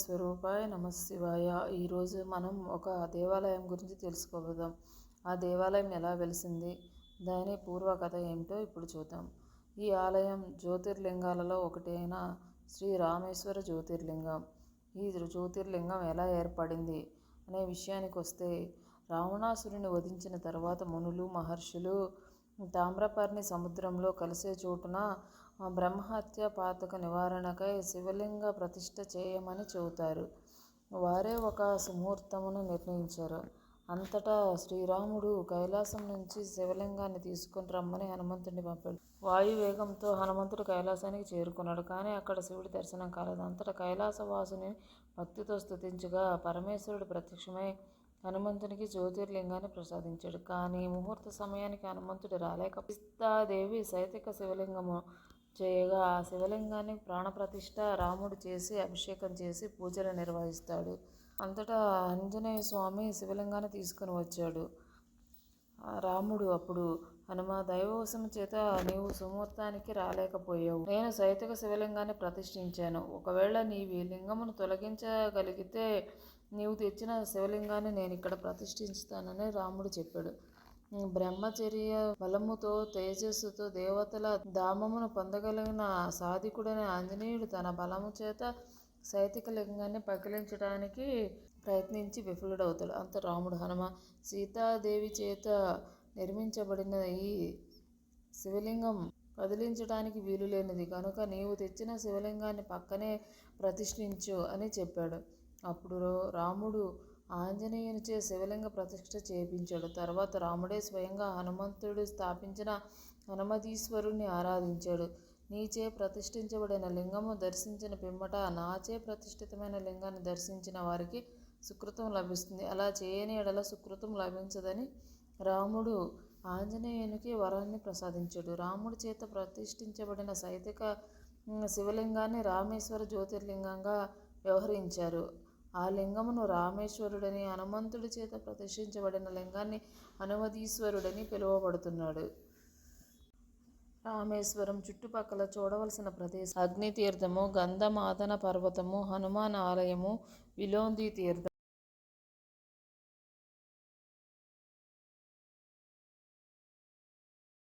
స్వరూపాయ నమశివాయ ఈరోజు మనం ఒక దేవాలయం గురించి తెలుసుకోబోదాం. ఆ దేవాలయం ఎలా వెలిసింది? దాని పూర్వకథ ఏమిటో ఇప్పుడు చూద్దాం. ఈ ఆలయం జ్యోతిర్లింగాలలో ఒకటి అయిన శ్రీ రామేశ్వర జ్యోతిర్లింగం. ఈ జ్యోతిర్లింగం ఎలా ఏర్పడింది అనే విషయానికి వస్తే రావణాసురుని వధించిన తర్వాత మునులు మహర్షులు తామ్రపర్ణి సముద్రంలో కలిసే చోటున బ్రహ్మహత్య పాతక నివారణకై శివలింగ ప్రతిష్ఠ చేయమని చెబుతారు. వారే ఒక సుముహూర్తమును నిర్ణయించారు. అంతటా శ్రీరాముడు కైలాసం నుంచి శివలింగాన్ని తీసుకుని రమ్మని హనుమంతుడిని పంపాడు. వాయువేగంతో హనుమంతుడు కైలాసానికి చేరుకున్నాడు. కానీ అక్కడ శివుడి దర్శనం కాలేదు. అంతటా కైలాసవాసుని భక్తితో స్థుతించగా పరమేశ్వరుడు ప్రత్యక్షమై హనుమంతునికి జ్యోతిర్లింగాన్ని ప్రసాదించాడు. కానీ ముహూర్త సమయానికి హనుమంతుడు రాలేక సీతాదేవి సైతిక శివలింగము చేయగా ఆ శివలింగాన్ని ప్రాణప్రతిష్ఠ రాముడు చేసి అభిషేకం చేసి పూజలు నిర్వహిస్తాడు. అంతటా ఆంజనేయ స్వామి శివలింగాన్ని తీసుకుని వచ్చాడు. రాముడు అప్పుడు హనుమ దైవవశము చేత నీవు సుముహూర్తానికి రాలేకపోయావు. నేను సైతిక శివలింగాన్ని ప్రతిష్ఠించాను. ఒకవేళ నీవి లింగమును తొలగించగలిగితే నీవు తెచ్చిన శివలింగాన్ని నేను ఇక్కడ ప్రతిష్ఠించుతానని రాముడు చెప్పాడు. బ్రహ్మచర్య బలముతో తేజస్సుతో దేవతల ధామమును పొందగలిగిన సాధికుడైన ఆంజనేయుడు తన బలము చేత సైతిక లింగాన్ని పగిలించడానికి ప్రయత్నించి విఫలుడవుతాడు. అంత రాముడు హనుమ. సీతాదేవి చేత నిర్మించబడిన ఈ శివలింగం కదిలించడానికి వీలు లేనిది కనుక నీవు తెచ్చిన శివలింగాన్ని పక్కనే ప్రతిష్ఠించు అని చెప్పాడు. అప్పుడు రాముడు ఆంజనేయునిచే శివలింగ ప్రతిష్ఠ చేయించాడు తర్వాత రాముడే స్వయంగా హనుమంతుడు స్థాపించిన హనుమతీశ్వరుణ్ణి ఆరాధించాడు. నీచే ప్రతిష్ఠించబడిన లింగము దర్శించిన పిమ్మట నాచే ప్రతిష్ఠితమైన లింగాన్ని దర్శించిన వారికి సుకృతం లభిస్తుంది. అలా చేయని ఎడల సుకృతం లభించదని రాముడు ఆంజనేయునికి వరాన్ని ప్రసాదించాడు. రాముడి చేత ప్రతిష్ఠించబడిన సైతిక శివలింగాన్ని రామేశ్వర జ్యోతిర్లింగంగా వ్యవహరించారు. ఆ లింగమును రామేశ్వరుడని హనుమంతుడి చేత ప్రతిష్ఠించబడిన లింగాన్ని హనుమదీశ్వరుడని పిలువబడుతున్నాడు. రామేశ్వరం చుట్టుపక్కల చూడవలసిన ప్రదేశం అగ్నితీర్థము గంధమాదన పర్వతము హనుమాన్ ఆలయము విలోంది తీర్థం